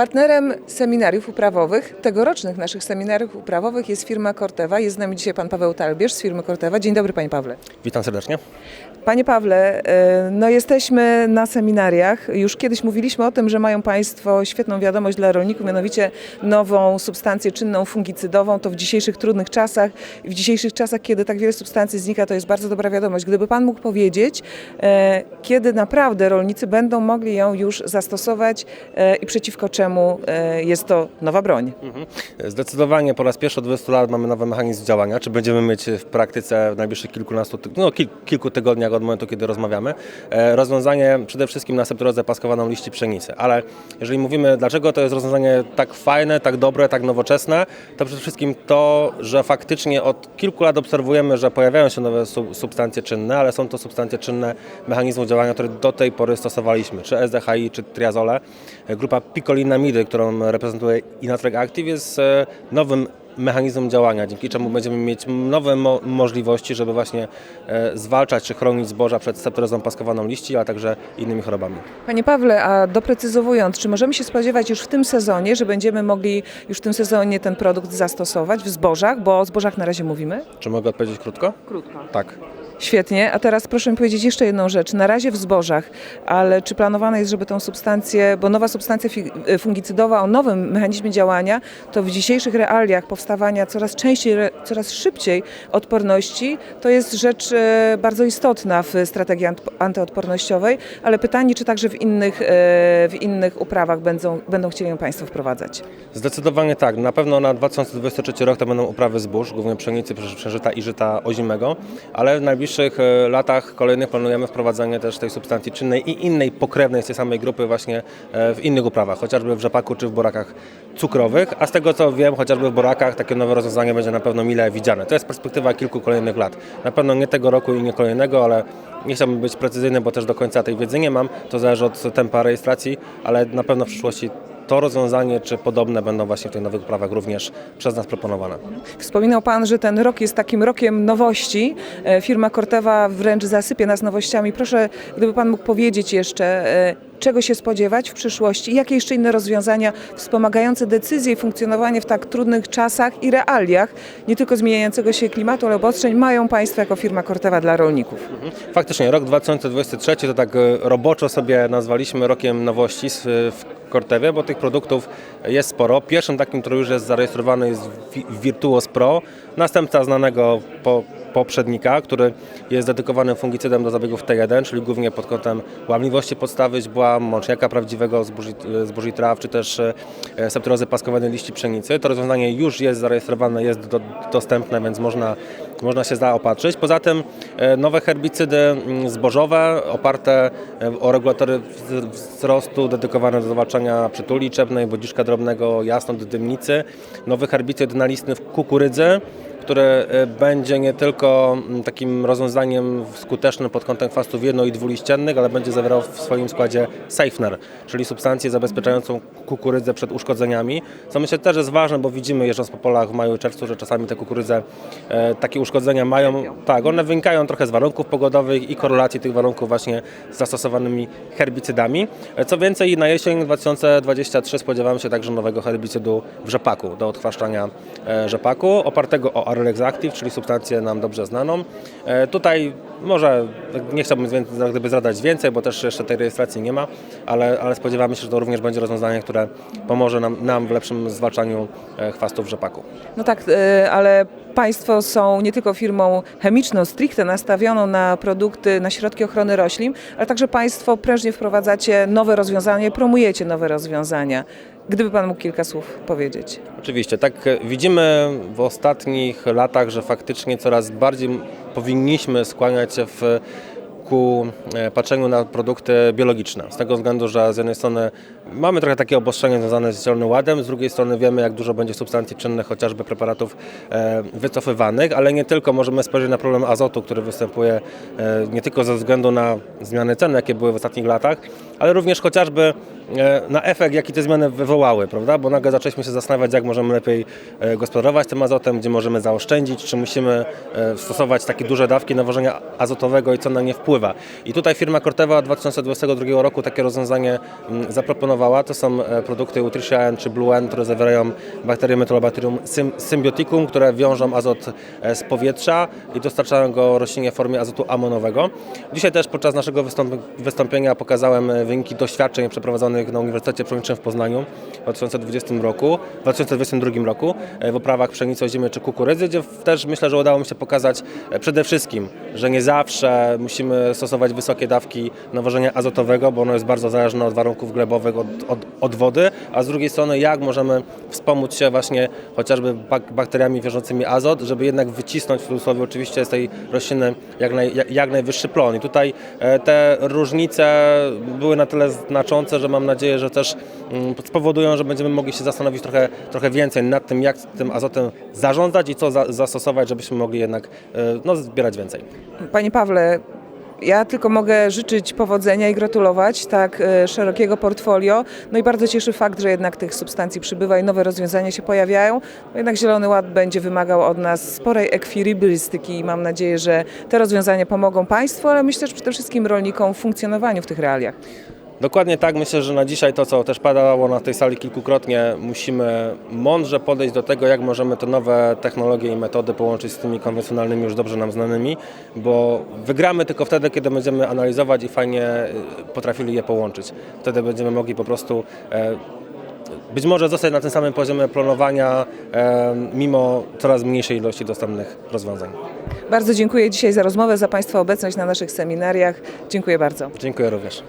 Partnerem seminariów uprawowych, tegorocznych naszych seminariów uprawowych jest firma Corteva. Jest z nami dzisiaj pan Paweł Talbierz z firmy Corteva. Dzień dobry panie Pawle. Witam serdecznie. Panie Pawle, e, no jesteśmy na seminariach. Już kiedyś mówiliśmy o tym, że mają Państwo świetną wiadomość dla rolników, mianowicie nową substancję czynną fungicydową. To w dzisiejszych trudnych czasach, w dzisiejszych czasach, kiedy tak wiele substancji znika, to jest bardzo dobra wiadomość. Gdyby Pan mógł powiedzieć, e, kiedy naprawdę rolnicy będą mogli ją już zastosować e, i przeciwko czemu e, jest to nowa broń. Zdecydowanie po raz pierwszy od 20 lat mamy nowy mechanizm działania. Czy będziemy mieć w praktyce w najbliższych kilkunastu, no, kil, kilku tygodniach od momentu, kiedy rozmawiamy, e, rozwiązanie przede wszystkim na septyrozę paskowaną liści pszenicy. Ale jeżeli mówimy, dlaczego to jest rozwiązanie tak fajne, tak dobre, tak nowoczesne, to przede wszystkim to, że faktycznie od kilku lat obserwujemy, że pojawiają się nowe sub- substancje czynne, ale są to substancje czynne mechanizmu działania, które do tej pory stosowaliśmy, czy SDHI, czy triazole. Grupa picolinamidy, którą reprezentuje Inatreg Active jest e, nowym mechanizmem działania, dzięki czemu będziemy mieć nowe mo- możliwości, żeby właśnie e, zwalczać czy chronić zboża przed septorozą paskowaną liści, a także innymi chorobami. Panie Pawle, a doprecyzowując, czy możemy się spodziewać już w tym sezonie, że będziemy mogli już w tym sezonie ten produkt zastosować w zbożach, bo o zbożach na razie mówimy? Czy mogę odpowiedzieć krótko? Krótko. Tak. Świetnie, a teraz proszę mi powiedzieć jeszcze jedną rzecz. Na razie w zbożach, ale czy planowane jest, żeby tą substancję, bo nowa substancja e, fungicydowa o nowym mechanizmie działania, to w dzisiejszych realiach powstawania coraz częściej, coraz szybciej odporności, to jest rzecz e, bardzo istotna w strategii ant- antyodpornościowej, ale pytanie, czy także w innych, e, w innych uprawach będą, będą chcieli ją Państwo wprowadzać. Zdecydowanie tak. Na pewno na 2023 rok to będą uprawy zbóż, głównie pszenicy, prze- przeżyta i żyta ozimego, ale w najbliższych e, latach kolejnych planujemy wprowadzenie też tej substancji czynnej i innej pokrewnej z tej samej grupy właśnie e, w innych uprawach, chociażby w rzepaku czy w burakach cukrowych, a z tego co wiem, chociażby w burakach takie nowe rozwiązanie będzie na pewno mile widziane. To jest perspektywa kilku kolejnych lat. Na pewno nie tego roku i nie kolejnego, ale nie chciałbym być precyzyjny, bo też do końca tej wiedzy nie mam. To zależy od tempa rejestracji, ale na pewno w przyszłości to rozwiązanie czy podobne będą właśnie w tych nowych uprawach również przez nas proponowane. Wspominał Pan, że ten rok jest takim rokiem nowości. E, Firma Corteva wręcz zasypie nas nowościami. Proszę, gdyby Pan mógł powiedzieć jeszcze, e, czego się spodziewać w przyszłości, jakie jeszcze inne rozwiązania wspomagające decyzje i funkcjonowanie w tak trudnych czasach i realiach, nie tylko zmieniającego się klimatu, ale obostrzeń, mają Państwo jako firma Corteva dla rolników. Faktycznie, rok 2023 to tak e, roboczo sobie nazwaliśmy rokiem nowości w Cortewie, bo tych produktów jest sporo. Pierwszym takim, który już jest zarejestrowany jest Virtuos Pro, następca znanego po poprzednika, który jest dedykowany fungicydem do zabiegów T1, czyli głównie pod kątem łamliwości podstawy źbła, mączniaka prawdziwego zbóży, zbóży traw, czy też e, septyrozy paskowanej liści pszenicy. To rozwiązanie już jest zarejestrowane, jest do, dostępne, więc można, można się zaopatrzyć. Poza tym e, nowe herbicydy mm, zbożowe oparte e, o regulatory wz- wzrostu dedykowane do zwalczania przytuli liczebnej, bodziszka drobnego, jasnot, dymnicy. Nowy herbicyd nalistny w kukurydzy, który e, będzie nie tylko mm, takim rozwiązaniem skutecznym pod kątem chwastów jedno- i dwuliściennych, ale będzie zawierał w swoim składzie Safener, czyli substancję zabezpieczającą kukurydzę przed uszkodzeniami, co myślę też jest ważne, bo widzimy jeżdżąc po polach w maju i czerwcu, że czasami te kukurydze e, takie uszkodzenia mają, tak, one wynikają trochę z warunków pogodowych i korelacji tych warunków właśnie z zastosowanymi herbicydami. E, Co więcej, na jesień 2023 spodziewamy się także nowego herbicydu w rzepaku, do odchwaszczania rzepaku, opartego o Arylex Active, czyli substancję nam dobrze znaną. E, Tutaj może nie chciałbym gdyby zradać więcej, bo też jeszcze tej rejestracji nie ma, ale, ale spodziewamy się, że to również będzie rozwiązanie, które pomoże nam, nam w lepszym zwalczaniu e, chwastów rzepaku. No tak, e, ale Państwo są nie tylko firmą chemiczną, stricte nastawioną na produkty, na środki ochrony roślin, ale także Państwo prężnie wprowadzacie nowe rozwiązania promujecie nowe rozwiązania. Gdyby Pan mógł kilka słów powiedzieć. Oczywiście, tak e, widzimy w ostatnich latach, że faktycznie coraz bardziej powinniśmy skłaniać się w ku e, patrzeniu na produkty biologiczne. Z tego względu, że z jednej strony mamy trochę takie obostrzenie związane z Zielonym Ładem, z drugiej strony wiemy, jak dużo będzie substancji czynnych, chociażby preparatów e, wycofywanych, ale nie tylko możemy spojrzeć na problem azotu, który występuje e, nie tylko ze względu na zmiany cen, jakie były w ostatnich latach, ale również chociażby e, na efekt, jaki te zmiany wywołały, prawda? Bo nagle zaczęliśmy się zastanawiać, jak możemy lepiej e, gospodarować tym azotem, gdzie możemy zaoszczędzić, czy musimy e, stosować takie duże dawki nawożenia azotowego i co na nie wpływa. I tutaj firma Corteva 2022 roku takie rozwiązanie mm, zaproponowała. To są produkty Nutrition czy Blue N, które zawierają bakterie Metolobacterium sym- symbioticum, które wiążą azot z powietrza i dostarczają go roślinie w formie azotu amonowego. Dzisiaj też podczas naszego wystąp- wystąpienia pokazałem wyniki doświadczeń przeprowadzonych na Uniwersytecie Przyrodniczym w Poznaniu w 2020 roku, w 2022 roku e, w uprawach pszenicy, ozimy czy kukurydzy, gdzie też myślę, że udało mi się pokazać e, przede wszystkim, że nie zawsze musimy stosować wysokie dawki nawożenia azotowego, bo ono jest bardzo zależne od warunków glebowych, od, od, od wody, a z drugiej strony jak możemy wspomóc się właśnie chociażby bak- bakteriami wiążącymi azot, żeby jednak wycisnąć w cudzysłowie oczywiście z tej rośliny jak, naj, jak najwyższy plon. I tutaj e, te różnice były na tyle znaczące, że mam nadzieję, że też mm, spowodują, że będziemy mogli się zastanowić trochę, trochę więcej nad tym, jak tym azotem zarządzać i co za, zastosować, żebyśmy mogli jednak e, no, zbierać więcej. Panie Pawle, ja tylko mogę życzyć powodzenia i gratulować tak e, szerokiego portfolio. No i bardzo cieszy fakt, że jednak tych substancji przybywa i nowe rozwiązania się pojawiają. No jednak Zielony Ład będzie wymagał od nas sporej ekwilibrystyki i mam nadzieję, że te rozwiązania pomogą Państwu, ale myślę, że przede wszystkim rolnikom w funkcjonowaniu w tych realiach. Dokładnie tak. Myślę, że na dzisiaj to, co też padało na tej sali kilkukrotnie, musimy mądrze podejść do tego, jak możemy te nowe technologie i metody połączyć z tymi konwencjonalnymi, już dobrze nam znanymi, bo wygramy tylko wtedy, kiedy będziemy analizować i fajnie y, potrafili je połączyć. Wtedy będziemy mogli po prostu e, być może zostać na tym samym poziomie planowania, e, mimo coraz mniejszej ilości dostępnych rozwiązań. Bardzo dziękuję dzisiaj za rozmowę, za Państwa obecność na naszych seminariach. Dziękuję bardzo. Dziękuję również.